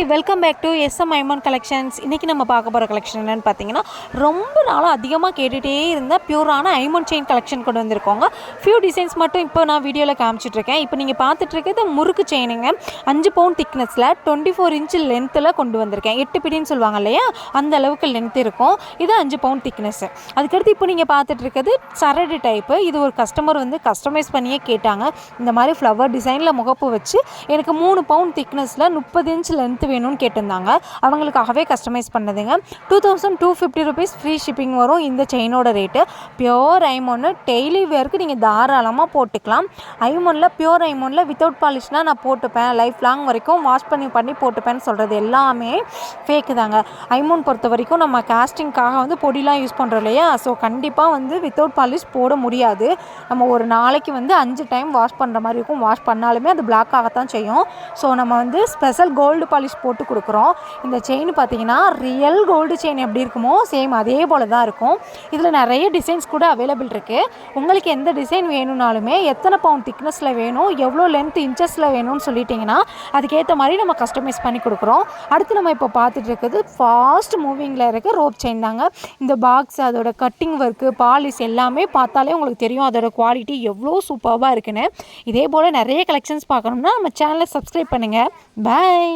Hi welcome back to SM Aiman collections இன்றைக்கி நம்ம பார்க்க போகிற கலெக்ஷன் என்னென்னு பார்த்தீங்கன்னா ரொம்ப நாளாக அதிகமாக கேட்டுகிட்டே இருந்த பியூரான ஐமன் செயின் கலெக்ஷன் கொண்டு வந்திருக்கோங்க. ஃபியூ டிசைன்ஸ் மட்டும் இப்போ நான் வீடியோவில் காமிச்சிட்ருக்கேன். இப்போ நீங்கள் பார்த்துட்ருக்கிறது முறுக்கு செயினுங்க அஞ்சு பவுண்ட் திக்னஸில் டுவெண்ட்டி ஃபோர் இன்ச்சு லென்த்தில் கொண்டு வந்திருக்கேன். எட்டு பிடின்னு சொல்லுவாங்க இல்லையா? அந்த அளவுக்கு லென்த் இருக்கும். இது அஞ்சு பவுண்ட் திக்னஸ் அதுக்கடுத்து இப்போ நீங்கள் பார்த்துட்ருக்கிறது சரடு டைப்பு இது ஒரு கஸ்டமர் வந்து கஸ்டமைஸ் பண்ணியே கேட்டாங்க. இந்த மாதிரி ஃப்ளவர் டிசைனில் முகப்பு வச்சு எனக்கு மூணு பவுண்ட் திக்னஸில் முப்பது இன்ச் லென்த் வேணும்னு கேட்டிருந்தாங்க. அவங்களுக்காகவே customise பண்ணதுங்க. Two thousand two fifty rupees free shipping வரும் இந்த செயினோட ரேட்டு பியோர் ஐமோன்னு டெய்லி வேருக்கு நீங்கள் தாராளமாக போட்டுக்கலாம். ஐமோனில் பியோர் ஐமோனில் வித்தவுட் பாலிஷ்னால் நான் போட்டுப்பேன். லைஃப் லாங் வரைக்கும் வாஷ் பண்ணி பண்ணி போட்டுப்பேன்னு சொல்கிறது எல்லாமே ஃபேக்கு தாங்க. ஐமோன் பொறுத்த வரைக்கும் நம்ம காஸ்டிங்காக வந்து பொடிலாம் யூஸ் பண்ணுறோம் இல்லையா? ஸோ கண்டிப்பாக வந்து வித்தவுட் பாலிஷ் போட முடியாது. நம்ம ஒரு நாளைக்கு வந்து அஞ்சு டைம் வாஷ் பண்ணுற மாதிரி இருக்கும். வாஷ் பண்ணாலுமே அது பிளாக் ஆகத்தான் செய்யும். ஸோ நம்ம வந்து ஸ்பெஷல் கோல்டு பாலிஷ் போட்டு கொடுக்குறோம். இந்த செயின் பார்த்தீங்கன்னா ரியல் கோல்டு செயின் எப்படி இருக்குமோ சேம் அதே போல் தான் இருக்கும். இதில் நிறைய டிசைன்ஸ் கூட அவைலபிள் இருக்குது உங்களுக்கு எந்த டிசைன் வேணும்னாலுமே எத்தனை பவுண்ட் திக்னஸில் வேணும் எவ்வளோ லென்த் இன்ச்சஸில் வேணும்னு சொல்லிட்டிங்கன்னா அதுக்கேற்ற மாதிரி நம்ம கஸ்டமைஸ் பண்ணி கொடுக்குறோம். அடுத்து நம்ம இப்போ பார்த்துட்டு இருக்குது ஃபாஸ்ட் மூவிங்கில் இருக்க ரோப் செயின் தாங்க. இந்த பாக்ஸ் அதோட கட்டிங் ஒர்க்கு பாலிஷ் எல்லாமே பார்த்தாலே உங்களுக்கு தெரியும் அதோட குவாலிட்டி எவ்வளோ சூப்பராக இருக்குன்னு. இதே போல் நிறைய கலெக்ஷன்ஸ் பார்க்கணும்னா நம்ம சேனலை சப்ஸ்கிரைப் பண்ணுங்கள் பாய்